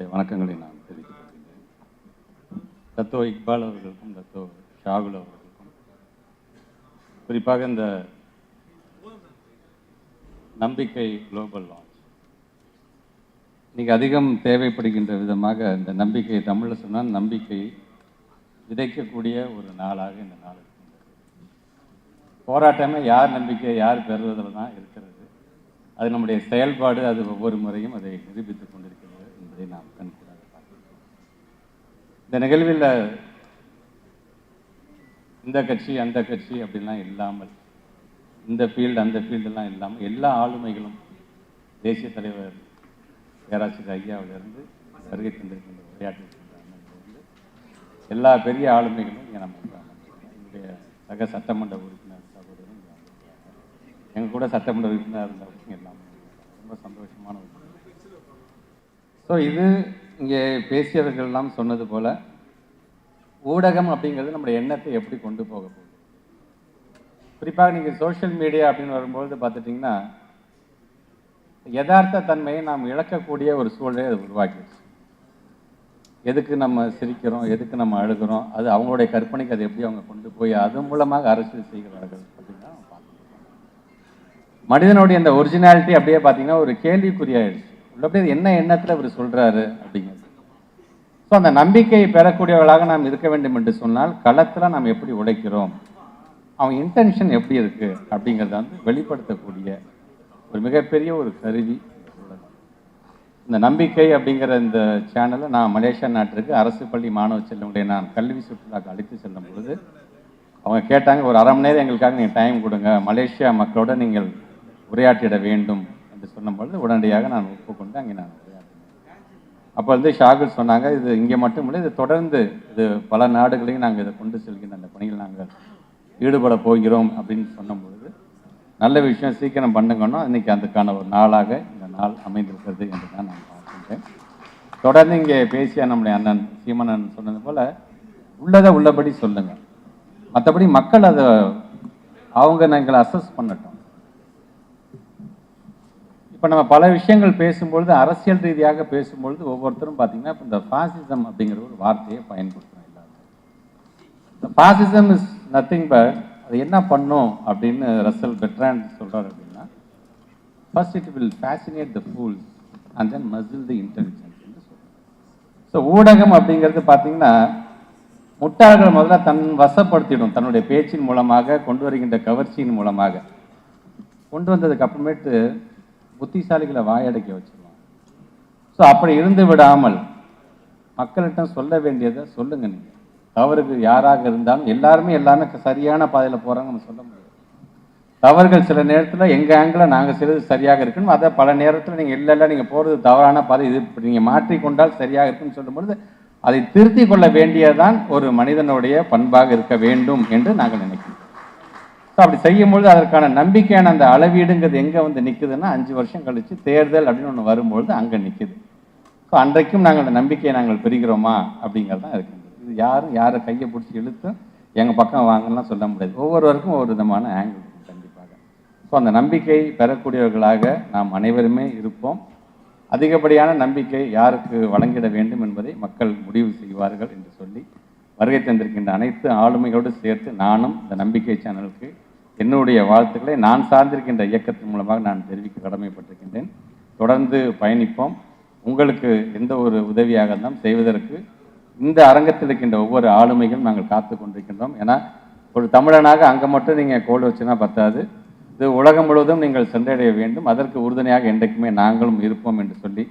என்னுடைய வணக்கங்களை நான் தெரிவித்துக் கொள்கிறேன் தத்தோ இக்பால் அவர்களுக்கும் தத்தோ ஷாகுல் அவர்களுக்கும். குறிப்பாக இந்த நம்பிக்கை குளோபல் லான்ச். இன்னைக்கு அதிகம் தேவைப்படுகின்ற விதமாக இந்த நம்பிக்கை தமிழில் சொன்னால் நம்பிக்கை விதைக்கக்கூடிய ஒரு நாளாக இந்த நாள் இருக்கின்றது. போராட்டமே யார் நம்பிக்கை யார் பெறுவதில் தான் இருக்கிறது. அது நம்முடைய செயல்பாடு அது ஒவ்வொரு முறையும் அதை நிரூபித்துக் கொண்டிருக்கிறது. என்பதை நாம் கண்கூடாக பார்க்கிறோம் இந்த நிகழ்வில் இந்த கட்சி அந்த கட்சி அப்படிலாம் இல்லாமல் இந்த ஃபீல்டு அந்த ஃபீல்டெல்லாம் இல்லாமல் எல்லா ஆளுமைகளும் தேசிய தலைவர் பேராசிரியர் ஐயாவிலிருந்து வருகை தந்திருக்கின்ற உரையாற்றிருக்கின்ற எல்லா பெரிய ஆளுமைகளும் இங்கே நம்ம என்னுடைய சக சட்டமன்ற உறுப்பினர் சகோதரரும் எங்கள் கூட சட்டமன்ற உறுப்பினர் இருந்தவங்க எல்லாமே ரொம்ப சந்தோஷமான ஒரு ஸோ இது இங்கே பேசியவர்கள்லாம் சொன்னது போல் ஊடகம் அப்படிங்கிறது நம்முடைய எண்ணத்தை எப்படி கொண்டு போக போகுது? குறிப்பாக நீங்கள் சோஷியல் மீடியா அப்படின்னு வரும்பொழுது பார்த்துட்டிங்கன்னா யதார்த்த தன்மையை நாம் இழக்கக்கூடிய ஒரு சூழலை அது உருவாக்கிடுச்சு. எதுக்கு நம்ம சிரிக்கிறோம் எதுக்கு நம்ம அழுகிறோம் அது அவங்களுடைய கற்பனைக்கு அது எப்படி அவங்க கொண்டு போய் அது மூலமாக அரசியல் செய்கிறார்கள் அப்படின்னா மனிதனுடைய அந்த ஒரிஜினாலிட்டி அப்படியே பார்த்தீங்கன்னா ஒரு கேள்விக்குறியாயிடுச்சு உள்ளபடி என்ன எண்ணத்தில் இவர் சொல்கிறாரு அப்படிங்கிறது. ஸோ அந்த நம்பிக்கையை பெறக்கூடியவர்களாக நாம் இருக்க வேண்டும் என்று சொன்னால் களத்தில் நாம் எப்படி உழைக்கிறோம்? அவன் இன்டென்ஷன் எப்படி இருக்குது அப்படிங்கிறத வந்து வெளிப்படுத்தக்கூடிய ஒரு மிகப்பெரிய ஒரு கருவி இந்த இந்த நம்பிக்கை அப்படிங்கிற இந்த சேனலை நான் மலேசியா நாட்டிற்கு அரசு பள்ளி மாணவ செல்வங்களை நான் கல்வி சுற்றுலாக்கு அழைத்து செல்லும் பொழுது அவங்க கேட்டாங்க ஒரு அரை மணி நேரம் எங்களுக்காக நீங்கள் டைம் கொடுங்க. மலேசியா மக்களோட நீங்கள் உரையாற்றிட வேண்டும். என்று சொன்னபொழுது உடனடியாக நான் ஒப்புக்கொண்டு அங்கே நான் உரையாற்றினேன். அப்போ வந்து ஷாகுல் சொன்னாங்க இது இங்கே மட்டும் இல்லை இது தொடர்ந்து இது பல நாடுகளையும் நாங்கள் இதை கொண்டு செல்கின்ற அந்த பணியில் நாங்கள் ஈடுபட போகிறோம் அப்படின்னு சொன்னபொழுது பொழுது நல்ல விஷயம் சீக்கிரம் பண்ணுங்கன்னா இன்றைக்கி அதுக்கான ஒரு நாளாக இந்த நாள் அமைந்திருக்கிறது என்று தான் நான் பார்க்கின்றேன். தொடர்ந்து இங்கே பேசிய நம்முடைய அண்ணன் சீமனன் சொன்னது போல் உள்ளதை உள்ளபடி சொல்லுங்கள். மற்றபடி மக்கள் அதை அவங்க நாங்கள் அசஸ் பண்ணட்டும். இப்போ நம்ம பல விஷயங்கள் பேசும்பொழுது அரசியல் ரீதியாக பேசும்பொழுது ஒவ்வொருத்தரும் பார்த்தீங்கன்னா இப்போ இந்த ஃபாசிசம் அப்படிங்கிற ஒரு வார்த்தையை பயன்படுத்துகிறோம் எல்லாரும். இந்த ஃபாசிசம் இஸ் நத்திங் பட் அது என்ன பண்ணும் அப்படின்னு ரசல் பெட்ரான் சொல்கிறார் அப்படின்னா first it will fascinate the fools and then muzzle the intelligence so ஊடகம் அப்படிங்கிறது பார்த்தீங்கன்னா முட்டாள்கள் முதல்ல தன் வசப்படுத்திடும் தன்னுடைய பேச்சின் மூலமாக கொண்டு வருகின்ற கவர்ச்சியின் மூலமாக. கொண்டு வந்ததுக்கு அப்புறமேட்டு புத்திசாலிகளை வாயடைக்க வச்சுருவாங்க. ஸோ அப்படி இருந்து விடாமல் மக்கள்கிட்ட சொல்ல வேண்டியதை சொல்லுங்க நீங்கள் தவறுக்கு யாராக இருந்தாலும் எல்லாருமே எல்லாமே சரியான பாதையில் போகிறாங்கன்னு சொல்ல முடியாது. தவறுகள் சில நேரத்தில் எங்கள் ஆங்கிள் நாங்கள் செய்வது சரியாக இருக்கணும் அதை பல நேரத்தில் நீங்கள் இல்லை இல்லை நீங்கள் போகிறது தவறான பாதை. இது இப்படி நீங்கள் மாற்றிக்கொண்டால் சரியாக இருக்குன்னு சொல்லும்பொழுது அதை திருத்தி கொள்ள வேண்டியதுதான் ஒரு மனிதனுடைய பண்பாக இருக்க வேண்டும் என்று நாங்கள் நினைக்கிறோம். ஸோ அப்படி செய்யும்பொழுது அதற்கான நம்பிக்கையான அந்த அளவீடுங்கிறது எங்கே வந்து நிற்குதுன்னா அஞ்சு வருஷம் கழித்து தேர்தல் அப்படின்னு ஒன்று வரும்பொழுது அங்கே நிற்குது ஸோ அன்றைக்கும் நாங்கள் அந்த நம்பிக்கையை நாங்கள் பெறுகிறோமா அப்படிங்கிறது தான் இருக்குது இது யாரும் யாரை கையை பிடிச்சி இழுத்து எங்கள் பக்கம் வாங்கலாம் சொல்ல முடியாது. ஒவ்வொருவருக்கும் ஒவ்வொரு விதமான ஆங்கிள் கண்டிப்பாக. ஸோ அந்த நம்பிக்கை பெறக்கூடியவர்களாக நாம் அனைவருமே இருப்போம். அதிகப்படியான நம்பிக்கை யாருக்கு வழங்கிட வேண்டும் என்பதை மக்கள் முடிவு செய்வார்கள் என்று சொல்லி வருகை தந்திருக்கின்ற அனைத்து ஆளுமைகளோடு சேர்த்து நானும் இந்த நம்பிக்கை சேனலுக்கு என்னுடைய வாழ்த்துக்களை நான் சார்ந்திருக்கின்ற இயக்கத்தின் மூலமாக நான் தெரிவிக்க கடமைப்பட்டிருக்கின்றேன். தொடர்ந்து பயணிப்போம். உங்களுக்கு எந்த ஒரு உதவியாக இருந்தாலும் செய்வதற்கு இந்த அரங்கத்தில் இருக்கின்ற ஒவ்வொரு ஆளுமைகளும் நாங்கள் காத்து கொண்டிருக்கின்றோம். ஏன்னா ஒரு தமிழனாக அங்கே மட்டும் நீங்கள் கோல் வச்சுனா பத்தாது. இது உலகம் முழுவதும் நீங்கள் சென்றடைய வேண்டும். அதற்கு உறுதுணையாக என்றைக்குமே நாங்களும் இருப்போம் என்று சொல்லி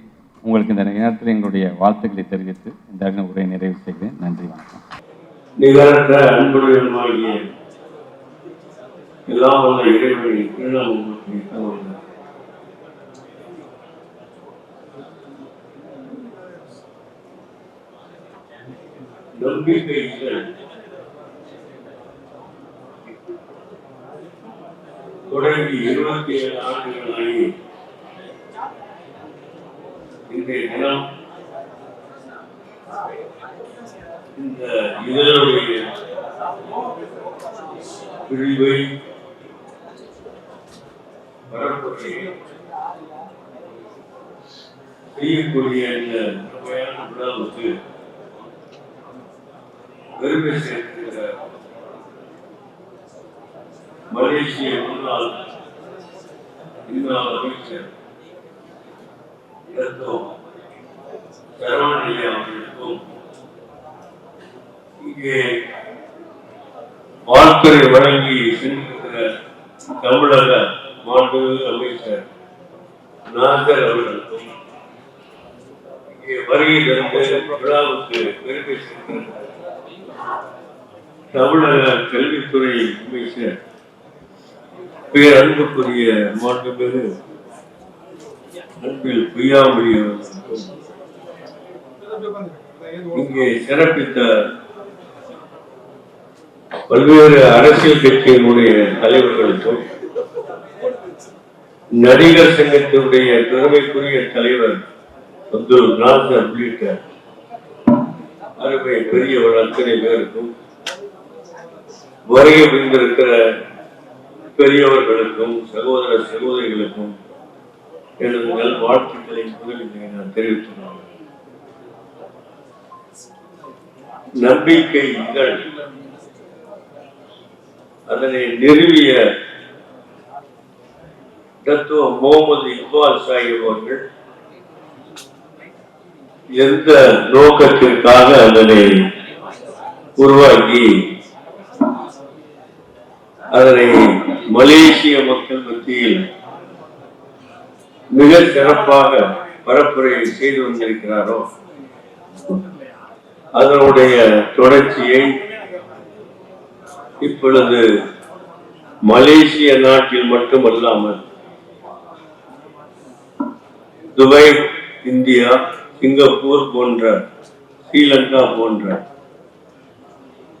உங்களுக்கு இந்த நேரத்தில் எங்களுடைய வாழ்த்துக்களை தெரிவித்து இந்த உரையை நிறைவு செய்கிறேன். நன்றி வணக்கம். நிகரற்ற அன்புடையமாகிய எல்லாம் வல்ல இறைவனை கீழாக உங்களுக்கு தவறு தொடங்கி இருபத்தி ஏழு ஆண்டுகளாகி இன்றைய தினம் இந்த இதனுடைய பிரிவை வரப்பட்டு செய்யக்கூடிய இந்த முழுமையான விழாவுக்கு பெருமை சேர்க்கிற மலேசிய முன்னாள் முன்னாள் அமைச்சர் அவர்களுக்கும் இங்கே வாழ்த்துறை வழங்கி சென்றிருக்கிற தமிழக மாண்புமிகு அமைச்சர் நாசர் அவர்களுக்கும் இங்கே வருகை தந்து விழாவுக்கு பெருமை தமிழக கல்வித்துறை அமைச்சர் பேரன்புக்குரிய மாண்புமிகு அன்பில் பொய்யாமொழி இங்கே சிறப்பித்த பல்வேறு அரசியல் கட்சியினுடைய தலைவர்களுக்கும் நடிகர் சங்கத்தினுடைய பெருமைக்குரிய தலைவர் அப்துல் நாசர் உள்ளிட்ட அருமை பெரியவர் அத்தனை பேருக்கும் வருகை புரிந்திருக்கிற பெரியவர்களுக்கும் சகோதர சகோதரிகளுக்கும் எனது நல் வாழ்த்துக்களை முதலில் நான் தெரிவித்துள்ளேன் நம்பிக்கை இதழ் அதனை நிறுவிய தத்துவ முகமது இக்பால் சாஹிப் அவர்கள் எந்த நோக்கத்திற்காக அதனை உருவாக்கி அதனை மலேசிய மக்கள் மத்தியில் மிக சிறப்பாக பரப்புரை செய்து வந்திருக்கிறாரோ அதனுடைய தொடர்ச்சியை இப்பொழுது மலேசிய நாட்டில் மட்டுமல்லாமல் துபாய் இந்தியா சிங்கப்பூர் போன்ற ஸ்ரீலங்கா போன்ற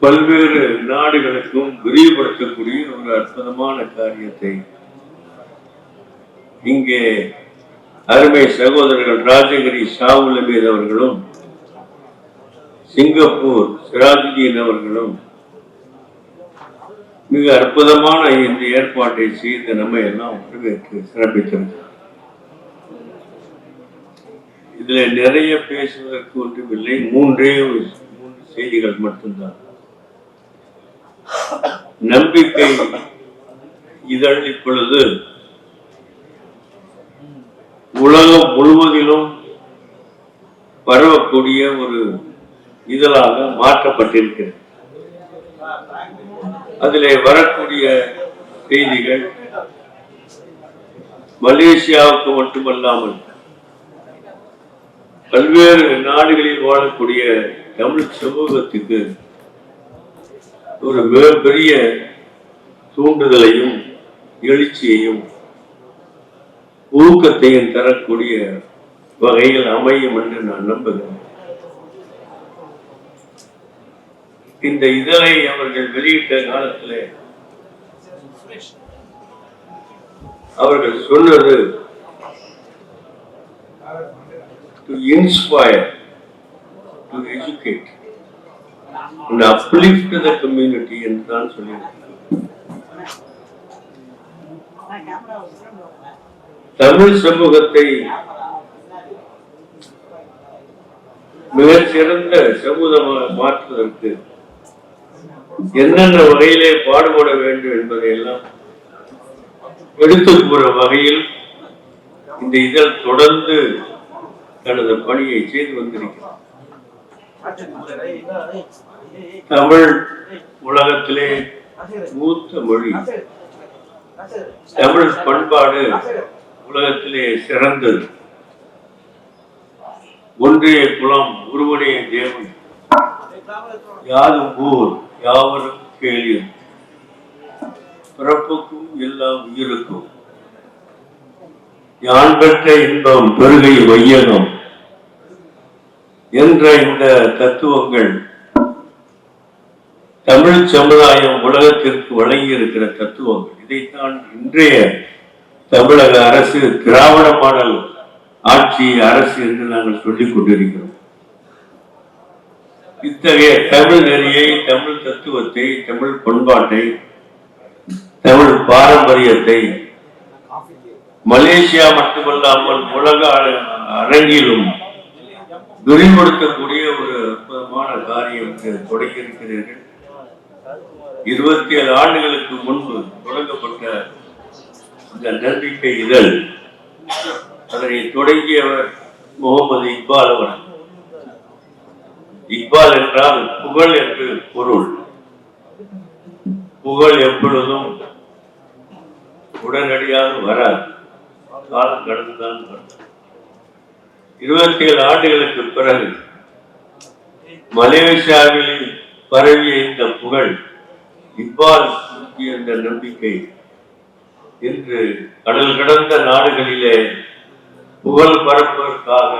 பல்வேறு நாடுகளுக்கும் விரிவுபடுத்தக்கூடிய ஒரு அற்புதமான காரியத்தை இங்கே அருமை சகோதரர்கள் ராஜகிரி ஷாவுல் அவர்களும் சிங்கப்பூர் சிராஜுதீன் அவர்களும் மிக அற்புதமான இந்த ஏற்பாட்டை செய்து நம்ம எல்லாம் வரவேற்று சிறப்பித்திருக்கிறோம் இதுல நிறைய பேசுவதற்கு ஒன்றுமில்லை. மூன்றே ஒரு மூன்று செய்திகள் மட்டும்தான். நம்பிக்கை இதழ் இப்பொழுது உலகம் முழுவதிலும் பரவக்கூடிய ஒரு இதழாக மாற்றப்பட்டிருக்கிறது. அதில் வரக்கூடிய செய்திகள் மலேசியாவுக்கு மட்டுமல்லாமல் பல்வேறு நாடுகளில் வாழக்கூடிய தமிழ் சமூகத்துக்கு ஒரு மிகப்பெரிய தூண்டுதலையும் எழுச்சியையும் ஊக்கத்தையும் தரக்கூடிய வகையில் அமையும் என்று நான் நம்புகிறேன். இந்த இதழை அவர்கள் வெளியிட்ட காலத்திலே அவர்கள் சொன்னது to inspire to educate and uplift the community என்று தான் சொல்லியிருக்கிறார் தமிழ் சமூகத்தை மிகச்சிறந்த சமூகமாக மாற்றுவதற்கு என்னென்ன வகையிலே பாடுபட வேண்டும் என்பதை எல்லாம் எடுத்து கூற வகையில் இந்த இதழ் தொடர்ந்து தனது பணியை செய்து வந்திருக்கிறது தமிழ் உலகத்திலே மூத்த மொழி. தமிழ் பண்பாடு உலகத்திலே சிறந்தது. ஒன்றே குலம் ஒருவனே தேவன். யாதும் ஊர் யாவரும் கேளியும் பிறப்புக்கும் எல்லா உயிருக்கும். யான் பெற்ற இன்பம் பெருகை வையகம் என்ற இந்த தத்துவங்கள் தமிழ் சமுதாயம் உலகத்திற்கு வழங்கி இருக்கிற தத்துவங்கள். இதைத்தான் இன்றைய தமிழக அரசு திராவிட மாடல் ஆட்சி அரசு என்று நாங்கள் சொல்லிக் கொண்டிருக்கிறோம். இத்தகைய தமிழ் நெறியை தமிழ் தத்துவத்தை தமிழ் பண்பாட்டை தமிழ் பாரம்பரியத்தை மலேசியா மட்டுமல்லாமல் உலக அரங்கிலும் விரிவுபடுத்தக்கூடிய ஒரு அற்புதமான காரியம் தொடங்கி இருக்கிறீர்கள் இருபத்தி ஏழு ஆண்டுகளுக்கு முன்பு தொடங்கப்பட்ட இந்த நம்பிக்கை இதழ் அதனை தொடங்கியவர் முகமது இக்பால் அவர் இக்பால் என்றால் புகழ் என்று பொருள். புகழ் எப்பொழுதும் உடனடியாக வராது. காலம் கடந்துதான் இருபத்தி ஏழு ஆண்டுகளுக்கு பிறகு மலேசியாவில் பரவிய இந்த புகழ் இவ்வால் என்ற நம்பிக்கை இன்று கடல் கடந்த நாடுகளிலே புகழ் பரப்புவதற்காக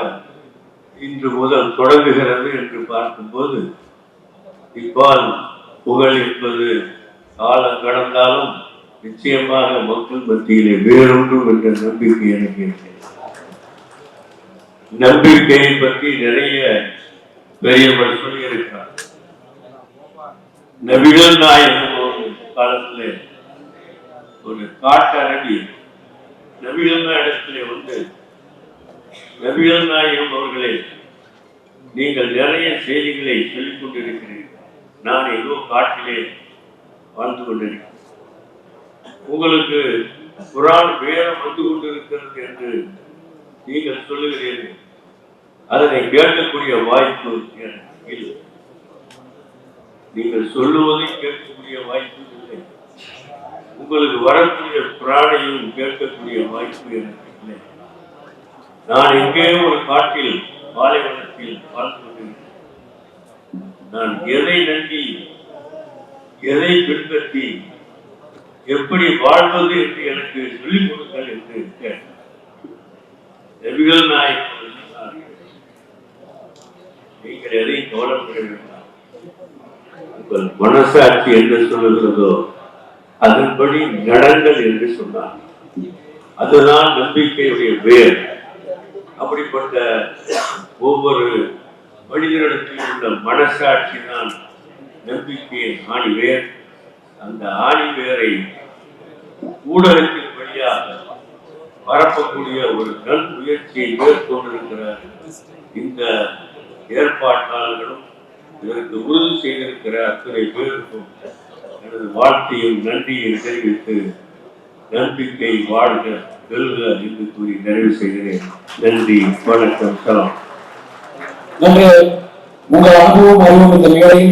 இன்று முதல் தொடங்குகிறது என்று பார்க்கும்போது இப்பால் புகழ் என்பது காலம் கடந்தாலும் நிச்சயமாக மக்கள் மத்தியிலே வேறொன்றும் என்ற நம்பிக்கை எனக்கு இருக்கிறது. நம்பிக்கையை பற்றி நிறைய பெரியவர் சொல்லியிருக்கிறார். நபிகள் நாயகம் ஒரு ஒரு காட்டரடி நபிகள் நாயகத்திலே வந்து நபிகள் நாயகம் அவர்களே நீங்கள் நிறைய செய்திகளை சொல்லிக் கொண்டிருக்கிறீர்கள். நான் ஏதோ காட்டிலே வாழ்ந்து கொண்டிருக்கிறேன். உங்களுக்கு குரான் வேதம் வந்து கொண்டிருக்கிறது என்று நீங்கள் சொல்லுகிறீர்கள். அதனை கேட்கக்கூடிய வாய்ப்பு இல்லை. நீங்கள் சொல்லுவதை கேட்கக்கூடிய வாய்ப்பு இல்லை. உங்களுக்கு வரக்கூடிய பிராணையும் கேட்கக்கூடிய வாய்ப்பு எனக்கு இல்லை. நான் எங்கே ஒரு காட்டில் பாலைவனத்தில் வாழ்ந்து கொண்டிருக்கிறேன் நான் எதை நம்பி எதை பின்பற்றி எப்படி வாழ்வது என்று எனக்கு சொல்லிக் கொடுங்கள் என்று நபிகள் நீங்கள் எதையும் கவலைப்பட வேண்டாம். உங்கள் மனசாட்சி என்ன சொல்லுகிறதோ அதன்படி நடங்கள் என்று சொன்னார். அதுதான் நம்பிக்கையுடைய வேர். அப்படிப்பட்ட ஒவ்வொரு மனிதனிடத்தில் உள்ள மனசாட்சி தான் நம்பிக்கையின் ஆணி வேர் அந்த ஆணி பேரை ஊடகத்தின் வழியாக பரப்பக்கூடிய ஒரு நல் முயற்சியை மேற்கொண்டிருக்கிற இந்த ஏற்பாட்டாளர்களும் இதற்கு உறுதி செய்திருக்கிற அத்தனை பேருக்கும் எனது வாழ்த்தையும் நன்றியை தெரிவித்து நம்பிக்கை வாழ்க வெல்க என்று கூறி நிறைவு செய்கிறேன். நன்றி வணக்கம் சலாம். நன்று. உங்கள் அனுபவம் அறிவும் இந்த மேடையில்